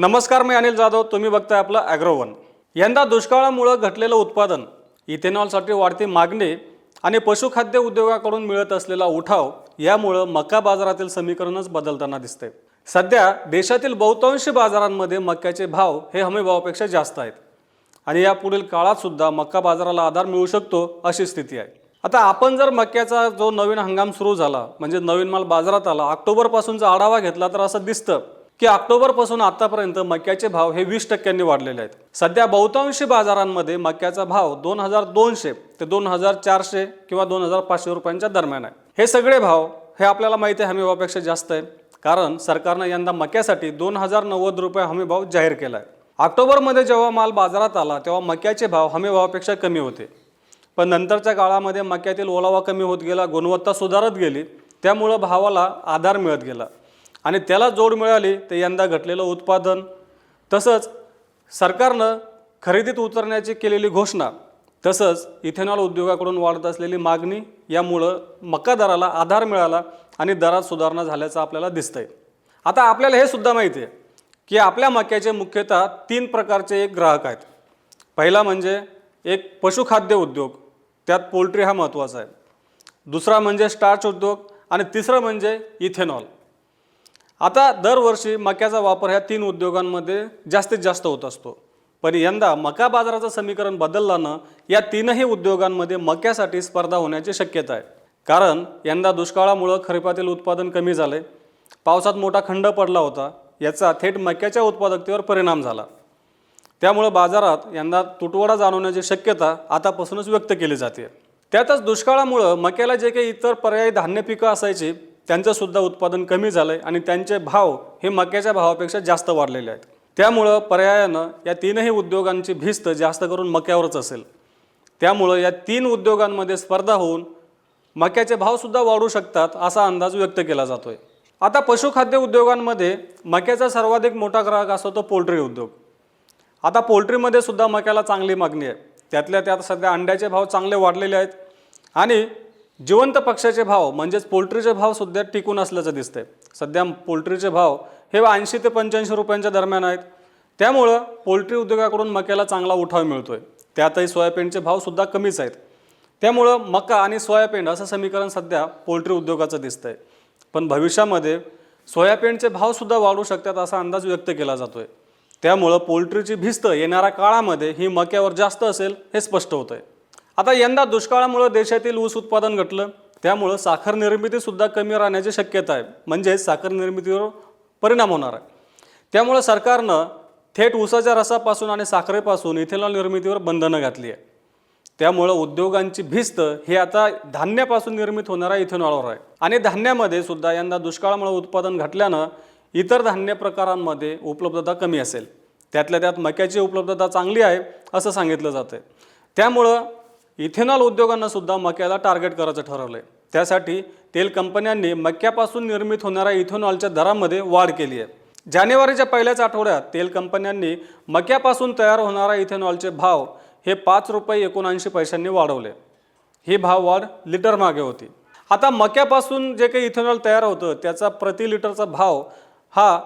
नमस्कार मी अनिल जाधव. तुम्ही बघताय आपलं ॲग्रोवन यंदा दुष्काळामुळं घटलेलं उत्पादन इथेनॉलसाठी वाढती मागणी आणि पशुखाद्य उद्योगाकडून मिळत असलेला उठाव यामुळं मका बाजारातील समीकरणच बदलताना दिसते सध्या देशातील बहुतांशी बाजारांमध्ये मक्याचे भाव हे हमीभावापेक्षा जास्त आहेत. आणि यापुढील पुढील काळातसुद्धा मक्का बाजाराला आधार मिळू शकतो अशी स्थिती आहे. आता आपण जर मक्याचा जो नवीन हंगाम सुरू झाला म्हणजे नवीन माल बाजारात आला ऑक्टोबरपासूनचा आढावा घेतला तर असं दिसतं की ऑक्टोबरपासून आतापर्यंत मक्याचे भाव हे वीस टक्क्यांनी वाढलेले आहेत. सध्या बहुतांशी बाजारांमध्ये मक्याचा भाव दोन हजार दोनशे ते दोन हजार चारशे किंवा दोन हजार पाचशे रुपयांच्या दरम्यान आहे. हे सगळे भाव हे आपल्याला माहिती आहे हमीभावापेक्षा जास्त आहे. कारण सरकारनं यंदा मक्यासाठी दोन हजार नव्वद रुपये हमीभाव जाहीर केला आहे ऑक्टोबरमध्ये जेव्हा माल बाजारात आला तेव्हा मक्याचे भाव हमीभावापेक्षा कमी होते. पण नंतरच्या काळामध्ये मक्यातील ओलावा कमी होत गेला गुणवत्ता सुधारत गेली त्यामुळं भावाला आधार मिळत गेला. आणि त्याला जोड मिळाली ते यंदा घटलेलं उत्पादन. तसंच सरकारनं खरेदीत उतरण्याची केलेली घोषणा तसंच इथेनॉल उद्योगाकडून वाढत असलेली मागणी यामुळं मका दराला आधार मिळाला आणि दरात सुधारणा झाल्याचं आपल्याला दिसतंय. आता आपल्याला हे सुद्धा माहिती आहे की आपल्या मक्याचे मुख्यतः तीन प्रकारचे एक ग्राहक आहेत. पहिला म्हणजे एक पशुखाद्य उद्योग त्यात पोल्ट्री हा महत्त्वाचा आहे. दुसरा म्हणजे स्टार्च उद्योग आणि तिसरं म्हणजे इथेनॉल. आता दरवर्षी मक्याचा वापर ह्या तीन उद्योगांमध्ये जास्तीत जास्त होत असतो. पण यंदा मका बाजाराचं समीकरण बदलल्यानं या तीनही उद्योगांमध्ये मक्यासाठी स्पर्धा होण्याची शक्यता आहे. कारण यंदा दुष्काळामुळं खरीपातील उत्पादन कमी झाले पावसात मोठा खंड पडला होता. याचा थेट मक्याच्या उत्पादकतेवर परिणाम झाला. त्यामुळं बाजारात यंदा तुटवडा जाणवण्याची शक्यता आतापासूनच व्यक्त केली जाते. त्यातच दुष्काळामुळं मक्याला जे काही इतर पर्यायी धान्य पिकं असायची त्यांचंसुद्धा उत्पादन कमी झालं आहे आणि त्यांचे भाव हे मक्याच्या भावापेक्षा जास्त वाढलेले आहेत. त्यामुळं पर्यायानं या तीनही उद्योगांची भिस्त जास्त करून मक्यावरच असेल. त्यामुळं या तीन उद्योगांमध्ये स्पर्धा होऊन मक्याचे भावसुद्धा वाढू शकतात असा अंदाज व्यक्त केला जातो आहे आता पशुखाद्य उद्योगांमध्ये मक्याचा सर्वाधिक मोठा ग्राहक असतो तो पोल्ट्री उद्योग. आता पोल्ट्रीमध्ये सुद्धा मक्याला चांगली मागणी आहे. त्यातल्या त्यात सध्या अंड्याचे भाव चांगले वाढलेले आहेत आणि जिवंत पक्षाचे भाव म्हणजेच पोल्ट्रीचे भाव सुद्धा टिकून असल्याचं दिसतंय. सध्या पोल्ट्रीचे भाव हे ऐंशी ते पंच्याऐंशी रुपयांच्या दरम्यान आहेत. त्यामुळं पोल्ट्री उद्योगाकडून मक्याला चांगला उठाव मिळतो आहे त्यातही सोयाबीनचे भावसुद्धा कमीच आहेत. त्यामुळं मका आणि सोयाबीन असं समीकरण सध्या पोल्ट्री उद्योगाचं दिसतंय. पण भविष्यामध्ये सोयाबीनचे भावसुद्धा वाढू शकतात असा अंदाज व्यक्त केला जातोय. त्यामुळं पोल्ट्रीची भिस्त येणाऱ्या काळामध्ये ही मक्यावर जास्त असेल हे स्पष्ट होतं आहे आता यंदा दुष्काळामुळं देशातील ऊस उत्पादन घटलं. त्यामुळं साखर निर्मितीसुद्धा कमी राहण्याची शक्यता आहे. म्हणजेच साखर निर्मितीवर परिणाम होणार आहे. त्यामुळं सरकारनं थेट ऊसाच्या रसापासून आणि साखरेपासून इथेनॉल निर्मितीवर बंधनं घातली आहे. त्यामुळं उद्योगांची भिस्त हे आता धान्यापासून निर्मित होणारा इथेनॉलवर आहे. आणि धान्यामध्ये सुद्धा यंदा दुष्काळामुळे उत्पादन घटल्यानं इतर धान्य प्रकारांमध्ये उपलब्धता कमी असेल. त्यातल्या त्यात मक्याची उपलब्धता चांगली आहे असं सांगितलं जातं त्यामुळं इथेनॉल उद्योगांना सुद्धा मक्याला टार्गेट करायचं ठरवलं आहे त्यासाठी तेल कंपन्यांनी मक्यापासून निर्मित होणाऱ्या इथेनॉलच्या दरामध्ये वाढ केली आहे. जानेवारीच्या पहिल्याच आठवड्यात तेल कंपन्यांनी मक्यापासून तयार होणाऱ्या इथेनॉलचे भाव हे पाच रुपये एकोणऐंशी पैशांनी वाढवले. ही भाव वाढ लिटर मागे होती. आता मक्यापासून जे काही इथेनॉल तयार होतं त्याचा प्रति लिटरचा भाव हा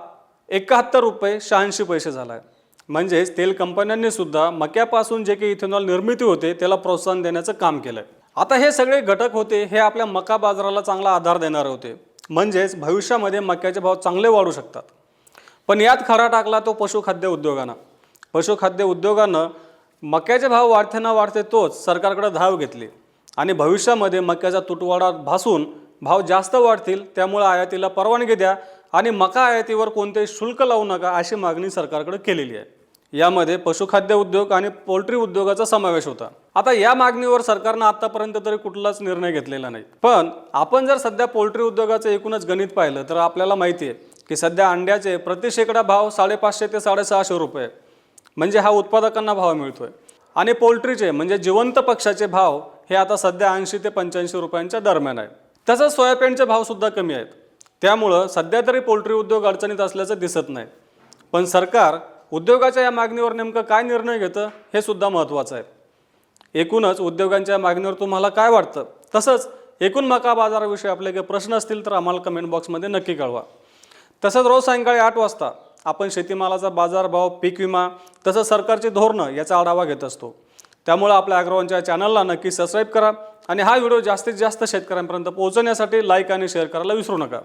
एकाहत्तर रुपये शहाऐंशी पैसे झाला आहे म्हणजेच तेल कंपन्यांनी सुद्धा मक्यापासून जे काही इथेनॉल निर्मिती होते त्याला प्रोत्साहन देण्याचं काम केलं आता हे सगळे घटक होते हे आपल्या मका बाजाराला चांगला आधार देणारे होते. म्हणजेच भविष्यामध्ये मक्याचे भाव चांगले वाढू शकतात. पण यात खरा टाकला तो पशुखाद्य उद्योगानं. पशुखाद्य उद्योगानं मक्याचे भाव वाढते ना वाढते तोच सरकारकडे धाव घेतली. आणि भविष्यामध्ये मक्याचा तुटवाडा भासून भाव जास्त वाढतील त्यामुळे आयातीला परवानगी द्या आणि मका आयातीवर कोणतेही शुल्क लावू नका अशी मागणी सरकारकडे केलेली आहे. यामध्ये पशुखाद्य उद्योग आणि पोल्ट्री उद्योगाचा समावेश होता. आता या मागणीवर सरकारनं आतापर्यंत तरी कुठलाच निर्णय घेतलेला नाही. पण आपण जर सध्या पोल्ट्री उद्योगाचं एकूणच गणित पाहिलं तर आपल्याला माहिती आहे की सध्या अंड्याचे प्रति शेकडा भाव साडेपाचशे ते साडेसहाशे रुपये. म्हणजे हा उत्पादकांना भाव मिळतोय. आणि पोल्ट्रीचे म्हणजे जिवंत पक्षाचे भाव हे आता सध्या ऐंशी ते पंच्याऐंशी रुपयांच्या दरम्यान आहे. तसंच सोयाबीनचे भावसुद्धा कमी आहेत. त्यामुळं सध्या तरी पोल्ट्री उद्योग अडचणीत असल्याचं दिसत नाही. पण सरकार उद्योगाच्या या मागणीवर नेमकं काय निर्णय घेतं हे सुद्धा महत्त्वाचं आहे. एकूणच उद्योगांच्या मागणीवर तुम्हाला काय वाटतं? तसंच एकूण मका बाजाराविषयी आपले काही प्रश्न असतील तर आम्हाला कमेंट बॉक्समध्ये नक्की कळवा. तसंच रोज सायंकाळी आठ वाजता आपण शेतीमालाचा बाजारभाव पीक विमा तसंच सरकारची धोरणं याचा आढावा घेत असतो. त्यामुळे आपल्या अॅग्रोवनच्या चॅनलला नक्की सबस्क्राईब करा आणि हा व्हिडिओ जास्तीत जास्त शेतकऱ्यांपर्यंत पोहोचवण्यासाठी लाईक आणि शेअर करायला विसरू नका.